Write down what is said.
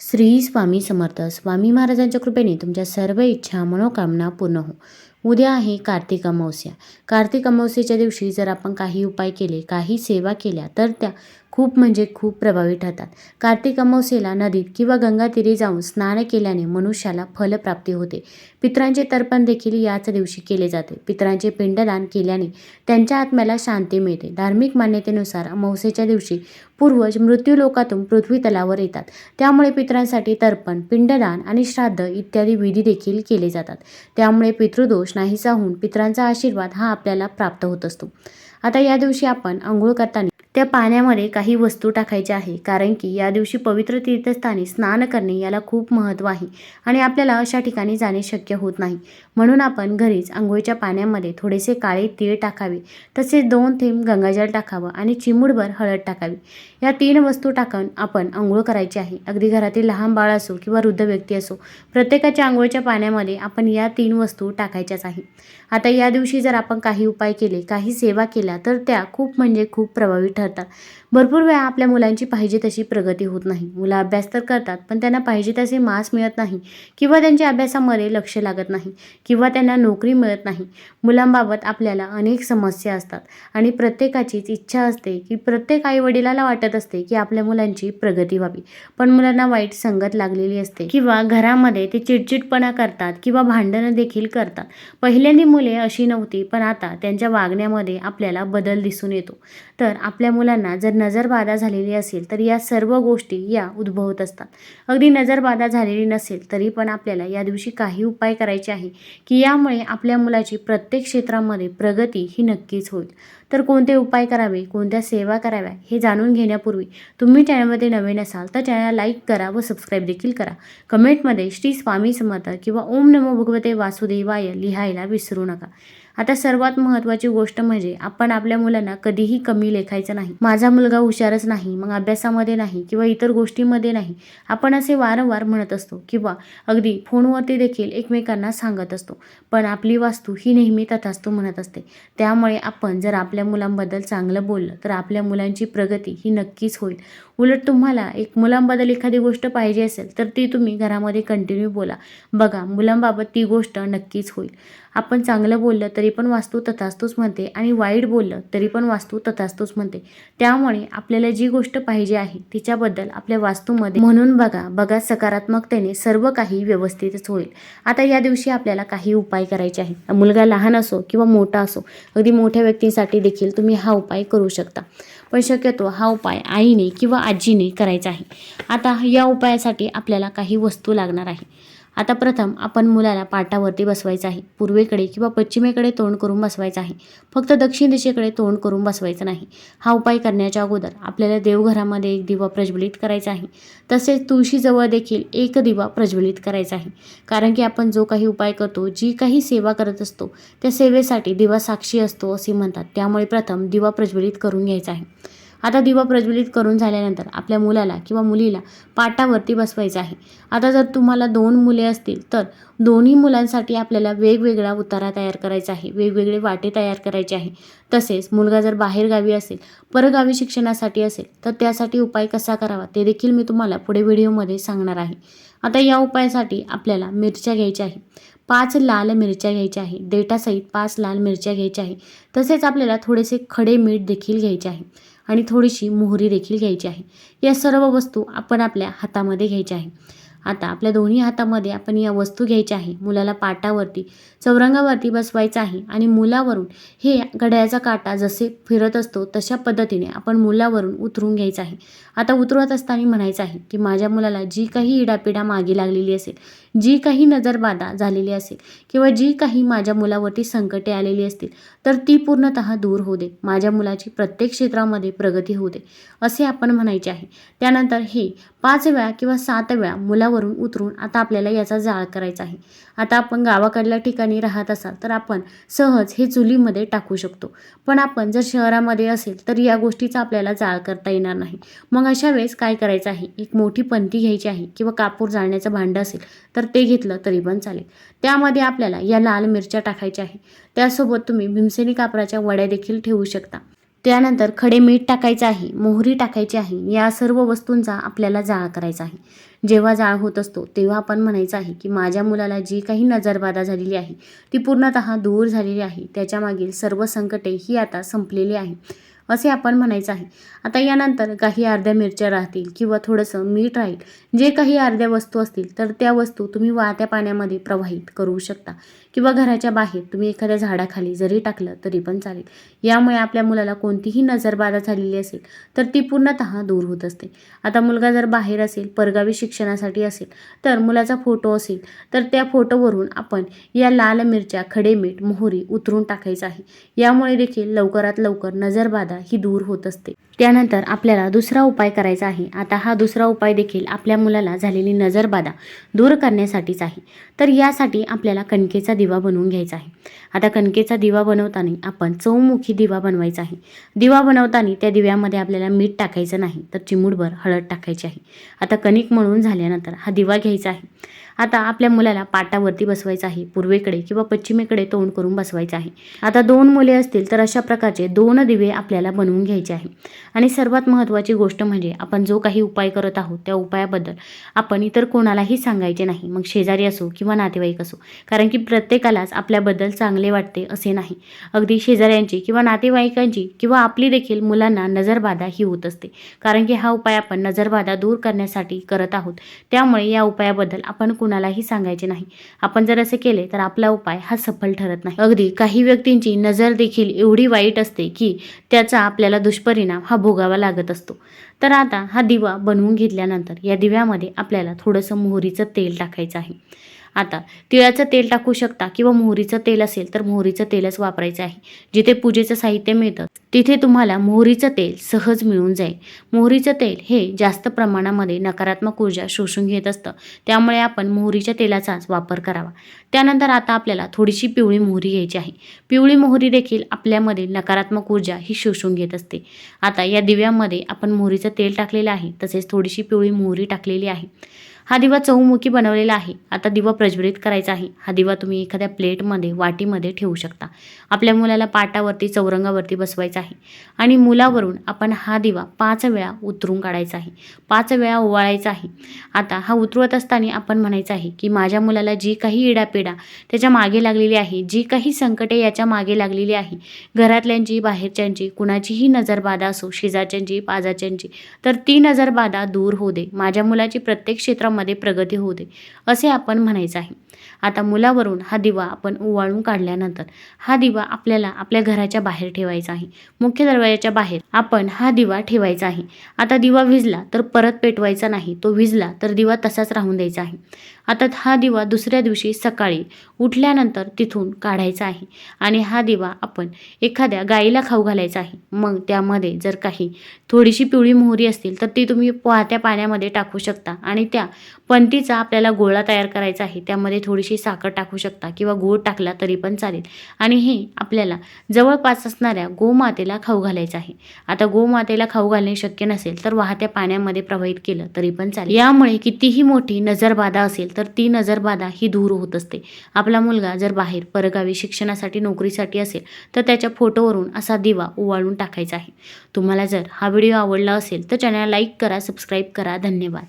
श्री स्वामी समर्थ. स्वामी महाराजांच्या कृपेने तुमच्या सर्व इच्छा मनोकामना पूर्ण हो. उद्या आहे कार्तिक अमावस्या. कार्तिक अमावस्येच्या दिवशी जर आपण काही उपाय केले काही सेवा केल्या तर त्या खूप म्हणजे खूप प्रभावी ठरतात. कार्तिक अमावस्येला नदीत किंवा गंगातीरी जाऊन स्नान केल्याने मनुष्याला फलप्राप्ती होते. पितरांचे तर्पण देखील याच दिवशी केले जाते. पितरांचे पिंडदान केल्याने त्यांच्या आत्म्याला शांती मिळते. धार्मिक मान्यतेनुसार अमावस्येच्या दिवशी पूर्वज मृत्यूलोकातून पृथ्वी तलावर येतात. त्यामुळे पितरांसाठी तर्पण पिंडदान आणि श्राद्ध इत्यादी विधी देखील केले जातात. त्यामुळे पितृदोष नाहीसा होऊन पित्रांचा आशीर्वाद हा आपल्याला प्राप्त होत असतो. आता या दिवशी आपण आंघोळ करताना त्या पाण्यामध्ये काही वस्तू टाकायच्या आहे. कारण की या दिवशी पवित्र तीर्थस्थानी स्नान करणे याला खूप महत्त्व आहे आणि आपल्याला अशा ठिकाणी जाणे शक्य होत नाही. म्हणून आपण घरीच आंघोळीच्या पाण्यामध्ये थोडेसे काळे तीळ टाकावे. तसेच दोन थेंब गंगाजल टाकावं आणि चिमूडभर हळद टाकावी. या तीन वस्तू टाकून आपण आंघोळ करायची आहे. अगदी घरातील लहान बाळ असो किंवा वृद्ध व्यक्ती असो प्रत्येकाच्या आंघोळीच्या पाण्यामध्ये आपण या तीन वस्तू टाकायच्याच आहे. आता या दिवशी जर आपण काही उपाय केले काही सेवा केल्या तर त्या खूप म्हणजे खूप प्रभावी ठरतात. भरपूर वेळा आपल्या मुलांची पाहिजे तशी प्रगती होत नाही. मुलं अभ्यास तर करतात पण त्यांना पाहिजे तसे मार्क्स मिळत नाही किंवा त्यांच्या अभ्यासामध्ये लक्ष लागत नाही किंवा त्यांना नोकरी मिळत नाही. मुलांबाबत आपल्याला अनेक समस्या असतात आणि प्रत्येकाचीच इच्छा असते की प्रत्येक आईवडिलाला वाटत असते की आपल्या मुलांची प्रगती व्हावी. पण मुलांना वाईट संगत लागलेली असते किंवा घरामध्ये ते चिडचिडपणा करतात किंवा भांडणं देखील करतात. पहिल्यांदी मुले अशी नव्हती पण आता त्यांच्या वागण्यामध्ये आपल्याला बदल दिसून येतो. तर आपल्या मुलांना जर नजरबाधा झालेली असेल तर या सर्व गोष्टी या उद्भवत असतात. अगदी नजरबाधा झालेली नसेल तरी पण आपल्याला या दिवशी काही उपाय करायचे आहे की यामुळे आपल्या मुलाची प्रत्येक क्षेत्रामध्ये प्रगती ही नक्कीच होईल. तर कोणते उपाय करावे कोणत्या सेवा कराव्या हे जाणून घेण्यापूर्वी तुम्ही चॅनलमध्ये नवीन असाल तर चॅनल लाईक करा व सबस्क्राईब देखील करा. कमेंटमध्ये श्री स्वामी समर्थ किंवा ओम नमो भगवते वासुदेवाय लिहायला विसरू नका. आता सर्वात महत्त्वाची गोष्ट म्हणजे आपण आपल्या मुलांना कधीही कमी लेखायचं नाही. माझा मुलगा हुशारच नाही मग अभ्यासामध्ये नाही किंवा इतर गोष्टीमध्ये नाही आपण असे वारंवार म्हणत असतो किंवा अगदी फोनवरती देखील एकमेकांना सांगत असतो. पण आपली वास्तू ही नेहमी तथास्तू म्हणत असते. त्यामुळे आपण जर आपल्या मुलांबद्दल चांगलं बोललं तर आपल्या मुलांची प्रगती ही नक्कीच होईल. उलट तुम्हाला एक मुलांबद्दल एखादी गोष्ट पाहिजे असेल तर ती तुम्ही घरामध्ये कंटिन्यू बोला. बघा मुलांबाबत ती गोष्ट नक्कीच होईल. आपण चांगलं बोललं तरी पण वास्तू तथास्तूच म्हणते आणि वाईट बोललं तरी पण वास्तू तथास्तूच म्हणते. त्यामुळे आपल्याला जी गोष्ट पाहिजे आहे तिच्याबद्दल आपल्या वास्तूमध्ये म्हणून बघा बघा सकारात्मकतेने सर्व काही व्यवस्थितच होईल. आता या दिवशी आपल्याला काही उपाय करायचे आहेत. मुलगा लहान असो किंवा मोठा असो अगदी मोठ्या व्यक्तींसाठी देखील तुम्ही हा उपाय करू शकता. पण शक्यतो हा उपाय आईने किंवा आजीने करायचा आहे. आता या उपायासाठी आपल्याला काही वस्तू लागणार आहे. आता प्रथम आपण मुलाला पाटावरती बसवायचं आहे. पूर्वेकडे किंवा पश्चिमेकडे तोंड करून बसवायचं आहे. फक्त दक्षिण दिशेकडे तोंड करून बसवायचं नाही. हा उपाय करण्याच्या अगोदर आपल्याला देवघरामध्ये एक दिवा प्रज्वलित करायचा आहे. तसेच तुळशीजवळ देखील एक दिवा प्रज्वलित करायचा आहे. कारण की आपण जो काही उपाय करतो जी काही सेवा करत असतो त्या सेवेसाठी दिवा साक्षी असतो असे म्हणतात. त्यामुळे प्रथम दिवा प्रज्वलित करून घ्यायचा आहे. आता दिवा प्रज्वलित करून झाल्यानंतर आपल्या मुलाला किंवा मुलीला पाटावरती बसवायचं आहे. आता जर तुम्हाला दोन मुले असतील तर दोन्ही मुलांसाठी आपल्याला वेगवेगळा उतारा तयार करायचा आहे वेगवेगळे वाटे तयार करायचे आहे. तसेच मुलगा जर बाहेरगावी असेल परगावी शिक्षणासाठी असेल तर त्यासाठी उपाय कसा करावा ते देखील मी तुम्हाला पुढे व्हिडिओमध्ये सांगणार आहे. आता या उपायासाठी आपल्याला मिरच्या घ्यायच्या आहे. पाच लाल मिरच्या घ्यायच्या आहे. देठासहित पाच लाल मिरच्या घ्यायच्या आहे. तसेच आपल्याला थोडेसे खडे मीठ देखील घ्यायचे आहे. आणि थोडीशी मोहरी देखील घ्यायची आहे. या सर्व वस्तू आपण आपल्या हातामध्ये घ्यायच्या आहे. आता आपल्या दोन्ही हातामध्ये आपण या वस्तू घ्यायच्या आहे. मुलाला पाटावरती चौरंगावरती बसवायचं आहे आणि मुलावरून हे घड्याळाचा काटा जसे फिरत असतो तशा पद्धतीने आपण मुलावरून उतरून घ्यायचं आहे. आता उतरवत असताना म्हणायचं आहे की माझ्या मुलाला जी काही इडापिडा मागे लागलेली असेल जी काही नजरबाधा झालेली असेल किंवा जी काही माझ्या मुलावरती संकटे आलेली असतील तर ती पूर्णतः दूर होऊ दे. माझ्या मुलाची प्रत्येक क्षेत्रामध्ये प्रगती होऊ दे असे आपण म्हणायचे आहे. त्यानंतर हे पाच वेळा किंवा सात वेळा मुलावरून उतरून आता आपल्याला याचा जाळ करायचा आहे. आता आपण गावाकडल्या ठिकाणी राहत असाल तर आपण सहज हे चुलीमध्ये टाकू शकतो. पण आपण जर शहरामध्ये असेल तर या गोष्टीचा आपल्याला जाळ करता येणार नाही. मग अशा वेळेस काय करायचं आहे? एक मोठी पंती घ्यायची आहे किंवा कापूर जाळण्याचं भांडं असेल तर ते घेतलं तरी पण चालेल. त्यामध्ये आपल्याला या लाल मिरच्या टाकायच्या आहे. त्यासोबत तुम्ही भीमसेनी कापराच्या वड्या देखील ठेवू शकता. त्यानंतर खडे मीठ टाकायचं आहे मोहरी टाकायची आहे या सर्व वस्तूंचा आपल्याला जाळ करायचा आहे. जेव्हा जाळ होत असतो तेव्हा आपण म्हणायचं आहे की माझ्या मुलाला जी काही नजरबाधा झालेली आहे ती पूर्णतः दूर झालेली आहे. त्याच्यामागील सर्व संकटे ही आता संपलेली आहे असे आपण म्हणायचं आहे. आता यानंतर काही अर्ध्या मिरच्या राहतील किंवा थोडंसं मीठ राहील. जे काही अर्ध्या वस्तू असतील तर त्या वस्तू तुम्ही वाहत्या पाण्यामध्ये प्रवाहित करू शकता. किंवा घराच्या बाहेर तुम्ही एखाद्या झाडाखाली जरी टाकलं तरी पण चालेल. यामुळे आपल्या मुलाला कोणतीही नजरबाधा झालेली असेल तर ती पूर्णतः दूर होत असते. आता मुलगा जर बाहेर असेल परगावी शिक्षणासाठी असेल तर मुलाचा फोटो असेल तर त्या फोटोवरून आपण या लाल मिरच्या खडे मीठ मोहरी उतरून टाकायचं आहे. यामुळे देखील लवकरात लवकर नजरबाधा ही दूर होत असते. त्यानंतर आपल्याला दुसरा उपाय करायचा आहे. आता हा दुसरा उपाय देखील आपल्या मुलाला झालेली नजरबाधा दूर करण्यासाठीच आहे. तर यासाठी आपल्याला कणकेचा दिवा बनवून घ्यायचा आहे. आता कणकेचा दिवा बनवताना आपण चौमुखी दिवा बनवायचा आहे. दिवा बनवताना त्या दिव्यामध्ये आपल्याला मीठ टाकायचं नाही तर चिमूडभर हळद टाकायची आहे. आता कणिक मळून झाल्यानंतर हा दिवा घ्यायचा आहे. आता आपल्या मुलाला पाटावरती बसवायचं आहे पूर्वेकडे किंवा पश्चिमेकडे तोंड करून बसवायचं आहे. आता दोन मुले असतील तर अशा प्रकारचे दोन दिवे आपल्याला बनवून घ्यायचे आहे. आणि सर्वात महत्त्वाची गोष्ट म्हणजे आपण जो काही उपाय करत आहोत त्या उपायाबद्दल आपण इतर कोणालाही सांगायचे नाही. मग शेजारी असो किंवा नातेवाईक असो. कारण की प्रत्येकालाच आपल्याबद्दल चांगले वाटते असे नाही. अगदी शेजाऱ्यांची किंवा नातेवाईकांची किंवा आपली देखील मुलांना नजरबाधा ही होत असते. कारण की हा उपाय आपण नजरबाधा दूर करण्यासाठी करत आहोत. त्यामुळे या उपायाबद्दल आपण कुणालाही सांगायचे नाही. आपण जर असे केले तर आपला उपाय हा सफल ठरत नाही. अगदी काही व्यक्तींची नजर देखील एवढी वाईट असते की त्याचा आपल्याला दुष्परिणाम हा भोगावा लागत असतो. तर आता हा दिवा बनवून घेतल्यानंतर या दिव्यामध्ये आपल्याला थोडंसं मोहरीचं तेल टाकायचं आहे. आता तिळाचं तेल टाकू शकता किंवा मोहरीचं तेल असेल तर मोहरीचं तेलच वापरायचं आहे. जिथे पूजेचं साहित्य मिळतं तिथे तुम्हाला मोहरीचं तेल सहज मिळून जाईल. मोहरीचं तेल हे जास्त प्रमाणामध्ये नकारात्मक ऊर्जा शोषून घेत असतं. त्यामुळे आपण मोहरीच्या तेलाचाच वापर करावा. त्यानंतर आता आपल्याला थोडीशी पिवळी मोहरी घ्यायची आहे. पिवळी मोहरी देखील आपल्यामध्ये नकारात्मक ऊर्जा ही शोषून घेत असते. आता या दिव्यामध्ये आपण मोहरीचं तेल टाकलेलं आहे तसेच थोडीशी पिवळी मोहरी टाकलेली आहे. हा दिवा चौमुखी बनवलेला आहे. आता दिवा प्रज्वलित करायचा आहे. हा दिवा तुम्ही एखाद्या प्लेटमध्ये वाटीमध्ये ठेवू शकता. आपल्या मुलाला पाटावरती चौरंगावरती बसवायचा आहे. आणि मुलावरून आपण हा दिवा पाच वेळा उतरून काढायचा आहे. पाच वेळा ओवाळायचा आहे. आता हा उतरवत असताना आपण म्हणायचं आहे की माझ्या मुलाला जी काही इडापिडा त्याच्यामागे लागलेली आहे जी काही संकटे याच्या मागे लागलेली आहे घरातल्यांची बाहेरच्यांची कुणाचीही नजरबाधा असो शेजारच्यांची पाजाच्यांची तर ती नजरबाधा दूर होऊ दे. माझ्या मुलाची प्रत्येक क्षेत्रामध्ये प्रगती होऊ दे असे आपण म्हणायचं आहे. आता मुलावरून हा दिवा आपण ओवाळून काढल्यानंतर हा दिवा आपल्याला आपल्या घराच्या बाहेर ठेवायचा आहे. मुख्य दरवाजाच्या बाहेर आपण हा दिवा ठेवायचा आहे. आता दिवा विजला तर परत पेटवायचा नाही तो विजला तर दिवा तसाच राहून द्यायचा आहे. आता हा दिवा दुसऱ्या दिवशी सकाळी उठल्यानंतर तिथून काढायचा आहे आणि हा दिवा आपण एखाद्या गाईला खाऊ घालायचा आहे. मग त्यामध्ये जर काही थोडीशी पिवळी मोहरी असतील तर ती तुम्ही वाहत्या पाण्यामध्ये टाकू शकता आणि त्या पणतीचा आपल्याला गोळा तयार करायचा आहे त्यामध्ये थोडीशी साखर टाकू शकता किंवा गूळ टाकला तरी पण चालेल. आणि हे आपल्याला जवळपास असणाऱ्या गोमातेला खाऊ घालायचं आहे. आता गोमातेला खाऊ घालणे शक्य नसेल तर वाहत्या पाण्यामध्ये प्रवाहित केलं तरी पण चालेल. यामुळे कितीही मोठी नजरबाधा असेल तर ती नजरबाधा ही दूर होत असते. आपला मुलगा जर बाहेर परगावी शिक्षणासाठी नोकरीसाठी असेल तर त्याच्या फोटोवरून असा दिवा ओवाळून टाकायचा आहे. तुम्हाला जर हा व्हिडिओ आवडला असेल तर चॅनल लाईक करा सबस्क्राईब करा. धन्यवाद.